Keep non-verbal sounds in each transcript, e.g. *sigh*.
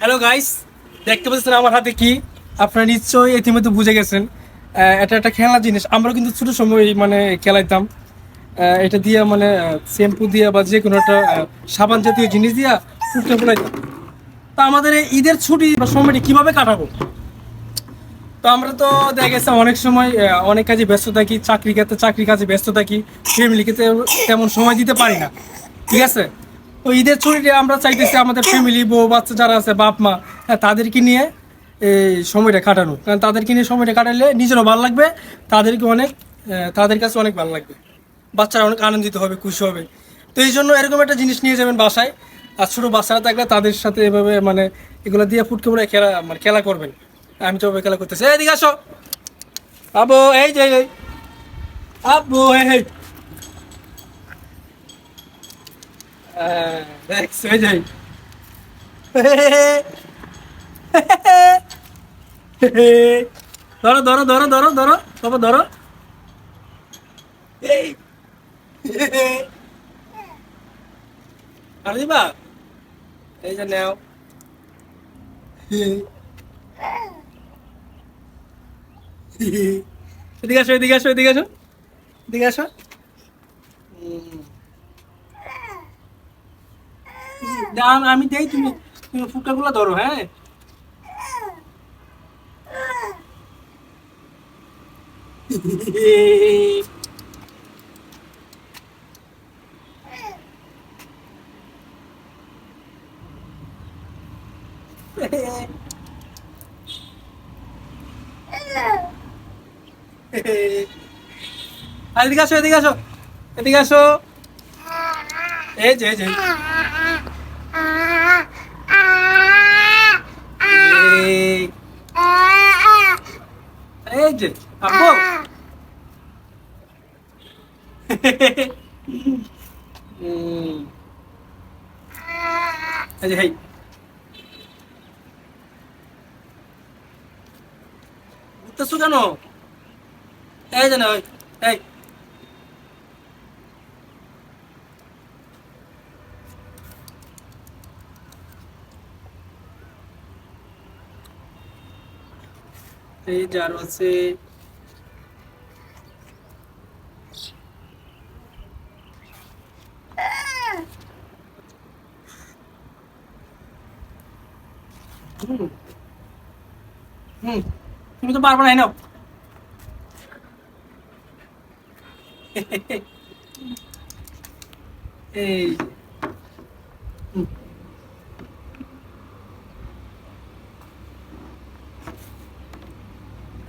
Hello guys দেখতে পাচ্ছেন আমার হাতে কি? আপনারা নিশ্চয়ই ইতিমধ্যে বুঝে গেছেন। এটা একটা খেলার জিনিস। আমরা কিন্তু ছোট সময় মানে খেলাইতাম। এটা দিয়ে মানে শ্যাম্পু দিয়ে বা যে কোনো একটা সাবান জাতীয় জিনিস দিয়া ফুটতে ফেলাইতাম তা আমাদের এই ঈদের ছুটি বা সময়টি কীভাবে কাটাবো? তো আমরা তো দেখা গেছে অনেক সময় অনেক কাজে ব্যস্ত থাকি। চাকরি ক্ষেত্রে চাকরি কাজে ব্যস্ত থাকি। ফ্যামিলিকে তেমন সময় দিতে পারি না। ঠিক আছে? তো ঈদের ছুটিতে আমরা চাইতেছি আমাদের ফ্যামিলি বউ বাচ্চা যারা আছে বাপ মা হ্যাঁ, তাদেরকে নিয়ে এই সময়টা কাটানো। কারণ তাদেরকে নিয়ে সময়টা কাটালে নিজেরও ভালো লাগবে তাদেরকে অনেক তাদের কাছে অনেক ভালো লাগবে। বাচ্চারা অনেক আনন্দিত হবে খুশি হবে। তো এই জন্য এরকম একটা জিনিস নিয়ে যাবেন বাসায় আর ছোটো বাচ্চারা থাকলে তাদের সাথে এভাবে মানে এগুলো দিয়ে ফুটকে পড়ে খেলা মানে খেলা করবেন। আমি তো খেলা করতেছি। এদিকে আসো। আবু এই যে। আব্বু এই। এই আহ, দেখছ এই যে। ধরো ধরো ধরো ধরো ধরো বাবা ধরো। আর দিবা। এই যে নেও। এদিকে আসো এদিকে আসো এদিকে আসো। এদিকে আসো। দাম আমি দেই, তুমি তুমি ফুটকাগুলো ধরো হ্যাঁ? এদিকে আসো এদিকে আসো। এদিকে আসো। এই যে যে। যে আব্বু যে হেই ঘুরতেছো কেন এই যে না ওই, এই যে আরও হুম হুম তুমি তো পারব না নাও। *laughs* এই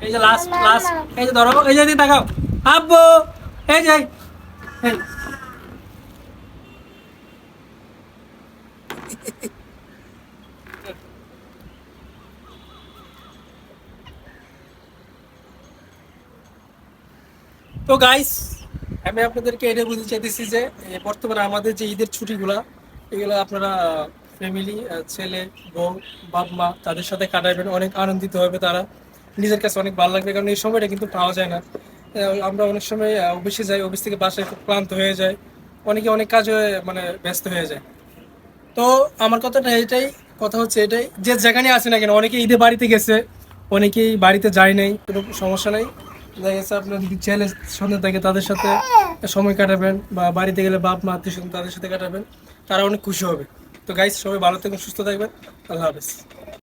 এই যে লাস্ট লাস্ট এই যে ধরো, এই যে আব্বু, এই যে তো গাইস আমি আপনাদেরকে এটা বলতে চাইতেছি যে বর্তমানে আমাদের যে ঈদের ছুটিগুলা, এগুলো আপনারা ফ্যামিলি ছেলে, বউ, বাপ, মা, তাদের সাথে কাটাবেন। অনেক আনন্দিত হবে তারা। নিজের কাছে অনেক ভালো লাগবে, কারণ এই সময়টা কিন্তু পাওয়া যায় না। আমরা অনেক সময় অফিসে যাই, অফিস থেকে বাসায় খুব ক্লান্ত হয়ে যায় অনেকে অনেক কাজে মানে ব্যস্ত হয়ে যায়। তো আমার কথাটা এটাই, কথা হচ্ছে এটাই, যে যেখানে আসে না কেন অনেকে ঈদে বাড়িতে গেছে, অনেকেই বাড়িতে যায় নাই, কোনো সমস্যা নেই। দেখা গেছে আপনার যদি ছেলে, সন্তান থাকে তাদের সাথে সময় কাটাবেন, বা বাড়িতে গেলে বাপ মা, আত্মীয় তাদের সাথে কাটাবেন, তারা অনেক খুশি হবে। তো গাইস সবাই ভালো থাকবেন, সুস্থ থাকবেন, আল্লাহ হাফেজ।